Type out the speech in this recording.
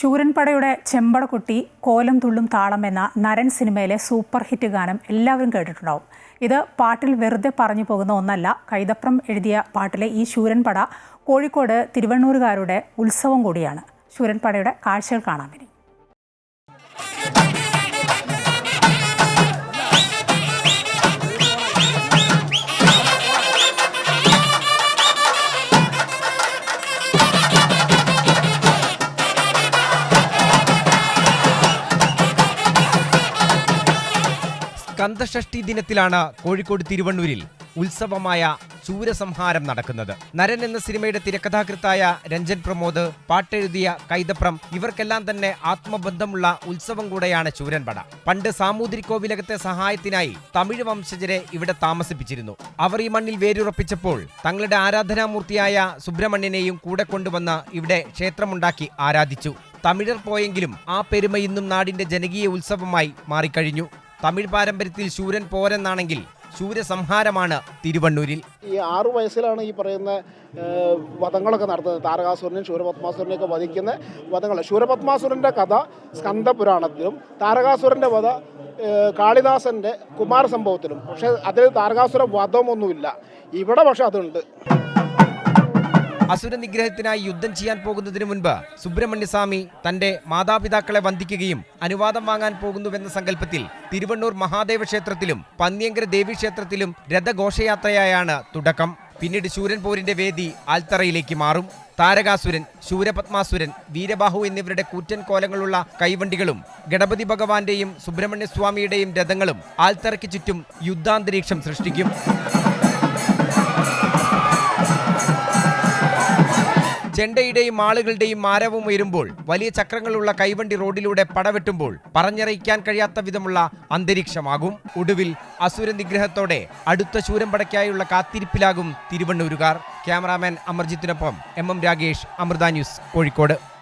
ശൂരൻപടയുടെ ചെമ്പടക്കുട്ടി കോലം തുള്ളും താളം എന്ന നരൻ സിനിമയിലെ സൂപ്പർ ഹിറ്റ് ഗാനം എല്ലാവരും കേട്ടിട്ടുണ്ടാവും. ഇത് പാട്ടിൽ വെറുതെ പറഞ്ഞു പോകുന്ന ഒന്നല്ല. കൈതപ്രം എഴുതിയ പാട്ടിലെ ഈ ശൂരൻപട കോഴിക്കോട് തിരുവണ്ണൂരുകാരുടെ ഉത്സവം കൂടിയാണ്. ശൂരൻപടയുടെ കാഴ്ചകൾ കാണാൻ ഇനി. സ്കന്ദഷഷ്ഠി ദിനത്തിലാണ് കോഴിക്കോട് തിരുവണ്ണൂരിൽ ഉത്സവമായ ചൂരസംഹാരം നടക്കുന്നത്. നരൻ എന്ന സിനിമയുടെ തിരക്കഥാകൃത്തായ രഞ്ജൻ പ്രമോദ് പാട്ടെഴുതിയ കൈതപ്രം ഇവർക്കെല്ലാം തന്നെ ആത്മബന്ധമുള്ള ഉത്സവം കൂടെയാണ് ചൂരൻപട. പണ്ട് സാമൂതിരിക്കോവിലകത്തെ സഹായത്തിനായി തമിഴ് വംശജരെ ഇവിടെ താമസിപ്പിച്ചിരുന്നു. അവർ ഈ മണ്ണിൽ വേരുറപ്പിച്ചപ്പോൾ തങ്ങളുടെ ആരാധനാമൂർത്തിയായ സുബ്രഹ്മണ്യനെയും കൂടെ കൊണ്ടുവന്ന് ഇവിടെ ക്ഷേത്രമുണ്ടാക്കി ആരാധിച്ചു. തമിഴർ പോയെങ്കിലും ആ പെരുമ ഇന്നും നാടിന്റെ ജനകീയ ഉത്സവമായി മാറിക്കഴിഞ്ഞു. തമിഴ് പാരമ്പര്യത്തിൽ ശൂരൻ പോരെന്നാണെങ്കിൽ ശൂരസംഹാരമാണ് തിരുവണ്ണൂരിൽ. ഈ ആറു വയസ്സിലാണ് ഈ പറയുന്ന വധങ്ങളൊക്കെ നടത്തുന്നത്. താരകാസുരനെയും ശൂരപത്മാസുരനെയൊക്കെ വധിക്കുന്ന വധങ്ങൾ ശൂരപത്മാസുരന്റെ കഥ സ്കന്ദപുരാണത്തിലും താരകാസുരന്റെ വധ കാളിദാസന്റെ കുമാര സംഭവത്തിലും പക്ഷേ അതിൽ താരകാസുര വധമൊന്നുമില്ല. ഇവിടെ പക്ഷെ അതുണ്ട്. അസുര നിഗ്രഹത്തിനായി യുദ്ധം ചെയ്യാൻ പോകുന്നതിന് മുൻപ് സുബ്രഹ്മണ്യസ്വാമി തന്റെ മാതാപിതാക്കളെ വന്ദിക്കുകയും അനുവാദം വാങ്ങാൻ പോകുന്നുവെന്ന സങ്കല്പത്തിൽ തിരുവണ്ണൂർ മഹാദേവ ക്ഷേത്രത്തിലും പന്ന്യങ്കര ദേവീക്ഷേത്രത്തിലും രഥഘോഷയാത്രയായാണ് തുടക്കം. പിന്നീട് ശൂരൻ പോരിന്റെ വേദി ആൽത്തറയിലേക്ക് മാറും. താരകാസുരൻ ശൂരപത്മാസുരൻ വീരബാഹു എന്നിവരുടെ കൂറ്റൻ കോലങ്ങളുള്ള കൈവണ്ടികളും ഗണപതി ഭഗവാന്റെയും സുബ്രഹ്മണ്യസ്വാമിയുടെയും രഥങ്ങളും ആൽത്തറയ്ക്ക് ചുറ്റും യുദ്ധാന്തരീക്ഷം സൃഷ്ടിക്കും. ചെണ്ടയുടെയും ആളുകളുടെയും മാരവും ഉയരുമ്പോൾ വലിയ ചക്രങ്ങളുള്ള കൈവണ്ടി റോഡിലൂടെ പടവെട്ടുമ്പോൾ പറഞ്ഞറിയിക്കാൻ കഴിയാത്ത വിധമുള്ള അന്തരീക്ഷമാകും. ഒടുവിൽ അസുര നിഗ്രഹത്തോടെ അടുത്ത ശൂരമ്പടയ്ക്കായുള്ള കാത്തിരിപ്പിലാകും തിരുവണ്ണൂരുകാർ. Cameraman അമർജിത്തിനൊപ്പം M M Ragesh Amrita News Kozhikode.